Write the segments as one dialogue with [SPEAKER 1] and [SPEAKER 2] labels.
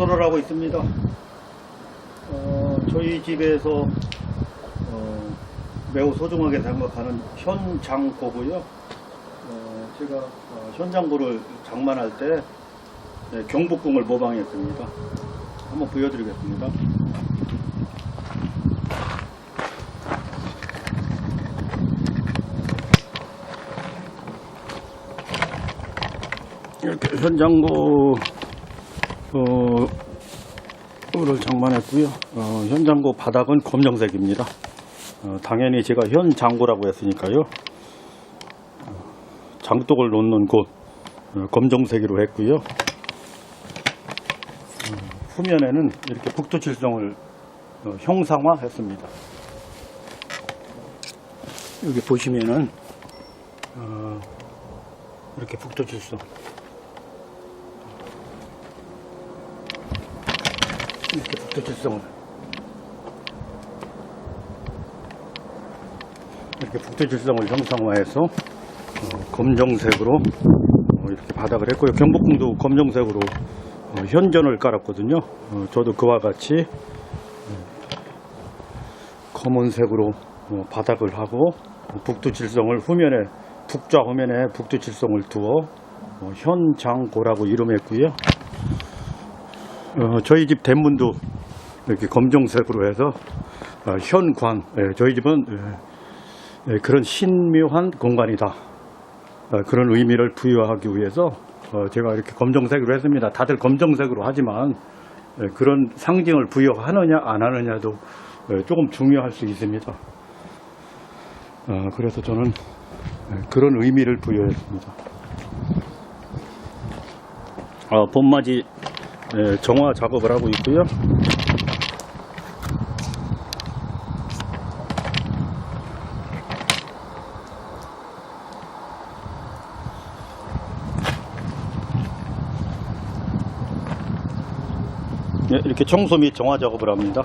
[SPEAKER 1] 청소를 하고 있습니다. 어, 저희 집에서 어, 매우 소중하게 생각하는 현장고고요. 어, 제가 어, 현장고를 장만할 때 네, 경복궁을 모방했습니다. 한번 보여드리겠습니다. 이렇게 현장고 어, 를 장만했고요. 어, 현 장고 바닥은 검정색입니다. 어, 당연히 제가 현 장고라고 했으니까요. 어, 장독을 놓는 곳 어, 검정색으로 했고요. 어, 후면에는 이렇게 북두칠성을 어, 형상화했습니다. 여기 보시면은 어, 이렇게 북두칠성 이렇게 북두칠성을 이렇게 북두칠성을 형상화해서 어, 검정색으로 어, 이렇게 바닥을 했고요. 경복궁도 검정색으로 어, 현전을 깔았거든요. 어, 저도 그와 같이 어, 검은색으로 어, 바닥을 하고 어, 북두칠성을 후면에 북좌 후면에 북두칠성을 두어 어, 현장고라고 이름했고요. 어, 저희 집 대문도 이렇게 검정색으로 해서 어, 현관. 예, 저희 집은 예, 예, 그런 신묘한 공간이다. 어, 그런 의미를 부여하기 위해서 어, 제가 이렇게 검정색으로 했습니다. 다들 검정색으로 하지만 예, 그런 상징을 부여하느냐 안 하느냐도 예, 조금 중요할 수 있습니다. 어, 그래서 저는 예, 그런 의미를 부여했습니다. 어, 봄맞이 예, 정화 작업을 하고 있고요. 예, 이렇게 청소 및 정화 작업을 합니다.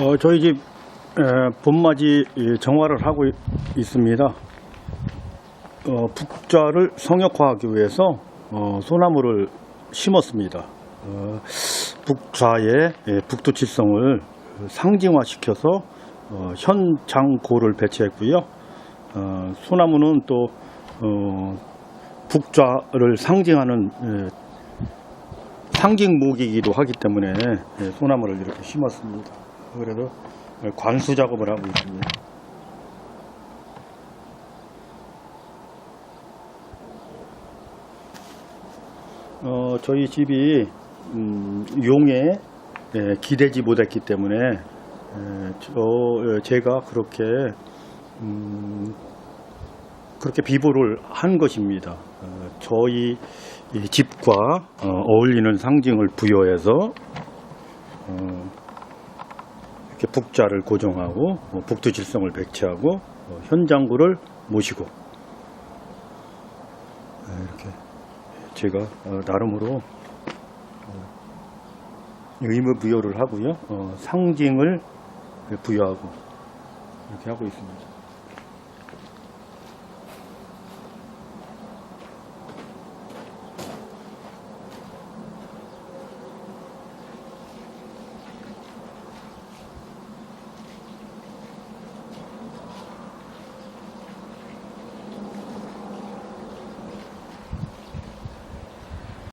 [SPEAKER 1] 어, 저희 집 에, 봄맞이 이, 정화를 하고 있- 있습니다. 어, 북좌를 성역화하기 위해서 어, 소나무를 심었습니다. 어, 북좌의 예, 북두칠성을 상징화시켜서 어, 현장고를 배치했고요. 어, 소나무는 또 어, 북좌를 상징하는 예, 상징목이기도 하기 때문에 예, 소나무를 이렇게 심었습니다. 그래서 관수 작업을 하고 있습니다. 어, 저희 집이 음, 용에 예, 기대지 못했기 때문에 예, 저 예, 제가 그렇게 음, 그렇게 비보를 한 것입니다. 어, 저희 이 집과 어, 어울리는 상징을 부여해서 어, 북자를 고정하고 어, 북두질성을 배치하고 어, 현장구를 모시고 네, 이렇게 제가 어, 나름으로 어, 의무 부여를 하고요 어, 상징을 부여하고 이렇게 하고 있습니다.